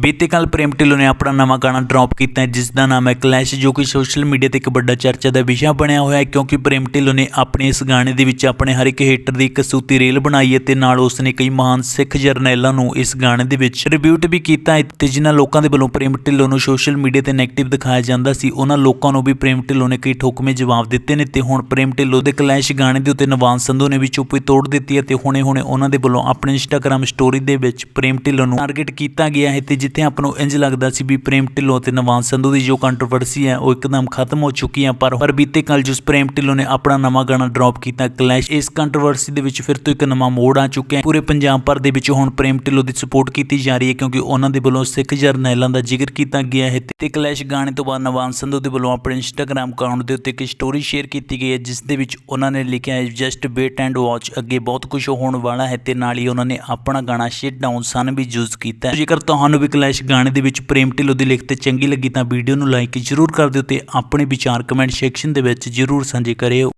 ਬੀਤੇ ਕੱਲ ਪ੍ਰੇਮ ਢਿੱਲੋਂ ਨੇ ਆਪਣਾ ਨਵਾਂ ਗਾਣਾ ਡ੍ਰੌਪ ਕੀਤਾ ਹੈ ਜਿਸ ਦਾ ਨਾਮ ਹੈ ਕਲੈਸ਼, ਜੋ ਕਿ ਸੋਸ਼ਲ ਮੀਡੀਆ ਤੇ ਇੱਕ ਵੱਡਾ ਚਰਚਾ ਦਾ ਵਿਸ਼ਾ ਬਣਿਆ ਹੋਇਆ ਹੈ, ਕਿਉਂਕਿ ਪ੍ਰੇਮ ਢਿੱਲੋਂ ਨੇ ਆਪਣੇ ਇਸ ਗਾਣੇ ਦੇ ਵਿੱਚ ਆਪਣੇ ਹਰ ਇੱਕ ਹੇਟਰ ਦੀ ਇੱਕ ਸੂਤੀ ਰੇਲ ਬਣਾਈ ਹੈ ਤੇ ਨਾਲ ਉਸ ਨੇ ਕਈ ਮਹਾਨ ਸਿੱਖ ਜਰਨੈਲਾਂ ਨੂੰ ਇਸ ਗਾਣੇ ਦੇ ਵਿੱਚ ਰਿਵਿਊਟ ਵੀ ਕੀਤਾ ਹੈ ਤੇ ਜਿਨ੍ਹਾਂ ਲੋਕਾਂ ਦੇ ਵੱਲੋਂ ਪ੍ਰੇਮ ਢਿੱਲੋਂ ਨੂੰ ਸੋਸ਼ਲ ਮੀਡੀਆ ਤੇ ਨੈਗੇਟਿਵ ਦਿਖਾਇਆ ਜਾਂਦਾ ਸੀ, ਉਹਨਾਂ ਲੋਕਾਂ ਨੂੰ ਵੀ ਪ੍ਰੇਮ ਢਿੱਲੋਂ ਨੇ ਕਈ ਠੋਕਵੇਂ ਜਵਾਬ ਦਿੱਤੇ ਨੇ ਤੇ ਹੁਣ ਪ੍ਰੇਮ ਢਿੱਲੋਂ ਦੇ ਕਲੈਸ਼ ਗਾਣੇ ਦੇ ਉੱਤੇ ਨਵਾਜ਼ ਸੰਧੂ ਨੇ ਵੀ ਚੁੱਪੀ ਤੋੜ ਦਿੱਤੀ ਹੈ ਤੇ ਹੁਣੇ-ਹੁਣੇ ਉਹਨਾਂ ਦੇ ਵੱਲੋਂ ਆਪਣੇ ਇੰਸਟਾਗ੍ਰam ਸਟੋਰੀ ਦੇ ਵਿੱਚ ਪ੍ਰੇਮ ਢਿੱਲੋਂ ਨੂੰ ਟਾਰਗੇਟ ਕੀਤਾ ਗਿਆ ਹੈ ਤੇ ਜਿੱਥੇ ਆਪਾਂ ਨੂੰ ਇੰਜ ਲੱਗਦਾ ਸੀ ਵੀ ਪ੍ਰੇਮ ਢਿੱਲੋਂ ਤੇ ਨਵਾਂ ਸੰਧੂ ਦੀ ਜੋ ਕੰਟਰੋਵਰਸੀ ਹੈ, ਉਹ ਇੱਕਦਮ ਖਤਮ ਹੋ ਚੁੱਕੀ ਹੈ, ਪਰ ਪਰ ਬੀਤੇ ਕੱਲ ਜਿਸ ਪ੍ਰੇਮ ਢਿੱਲੋਂ ਨੇ ਆਪਣਾ ਨਵਾਂ ਗਾਣਾ ਡ੍ਰੌਪ ਕੀਤਾ, ਕਲੈਸ਼, ਇਸ ਕੰਟਰੋਵਰਸੀ ਦੇ ਵਿੱਚ ਫਿਰ ਤੋਂ ਇੱਕ ਨਵਾਂ ਮੋੜ ਆ ਚੁੱਕਿਆ ਹੈ। ਪੂਰੇ ਪੰਜਾਬ ਭਰ ਦੇ ਵਿੱਚ ਹੁਣ ਪ੍ਰੇਮ ਢਿੱਲੋਂ ਦੀ ਸਪੋਰਟ ਕੀਤੀ ਜਾ ਰਹੀ ਹੈ, ਕਿਉਂਕਿ ਉਹਨਾਂ ਦੇ ਵੱਲੋਂ ਸਿੱਖ ਜਰਨੈਲਾਂ ਦਾ ਜ਼ਿਕਰ ਕੀਤਾ ਗਿਆ ਹੈ ਤੇ ਕਲੈਸ਼ ਗਾਣੇ ਤੋਂ ਬਾਅਦ ਨਵਾਂ ਸੰਧੂ ਦੇ ਵੱਲੋਂ ਆਪਣੇ ਇੰਸਟਾਗ੍ਰam ਅਕਾਊਂਟ ਦੇ ਉੱਤੇ ਇੱਕ ਸਟੋਰੀ ਸ਼ੇਅਰ ਕੀਤੀ ਗਈ ਹੈ, ਜਿਸ ਦੇ ਵਿੱਚ ਉਹਨਾਂ ਨੇ ਲਿਖਿਆ ਹੈ ਜਸਟ ਵੇਟ ਐਂਡ ਵਾਚ ਅੱਗੇ ਬਹੁਤ ਕੁਝ ਹੋਣ ਵਾਲਾ ਹੈ ਤੇ ਨਾਲ ਹੀ ਉਹਨਾਂ ਨੇ ਆਪਣਾ ਗਾਣਾ ਸ਼ਿਟ ਡਾਊਨ ਸਨ ਵੀ ਯੂਜ਼ ਕੀਤਾ ਜੇਕਰ ਤੁਹਾਨੂੰ ਵੀ ਕਲੈਸ਼ ਗਾਣੇ ਦੇ ਵਿੱਚ ਪ੍ਰੇਮ ਢਿੱਲੋਂ ਦੀ ਲਿਖਤ ਚੰਗੀ ਲੱਗੀ ਤਾਂ ਵੀਡੀਓ ਨੂੰ ਲਾਈਕ ਜ਼ਰੂਰ ਕਰ ਦਿਓ ਤੇ ਆਪਣੇ ਵਿਚਾਰ ਕਮੈਂਟ ਸੈਕਸ਼ਨ ਦੇ ਵਿੱਚ ਜ਼ਰੂਰ ਸਾਂਝੇ ਕਰਿਓ।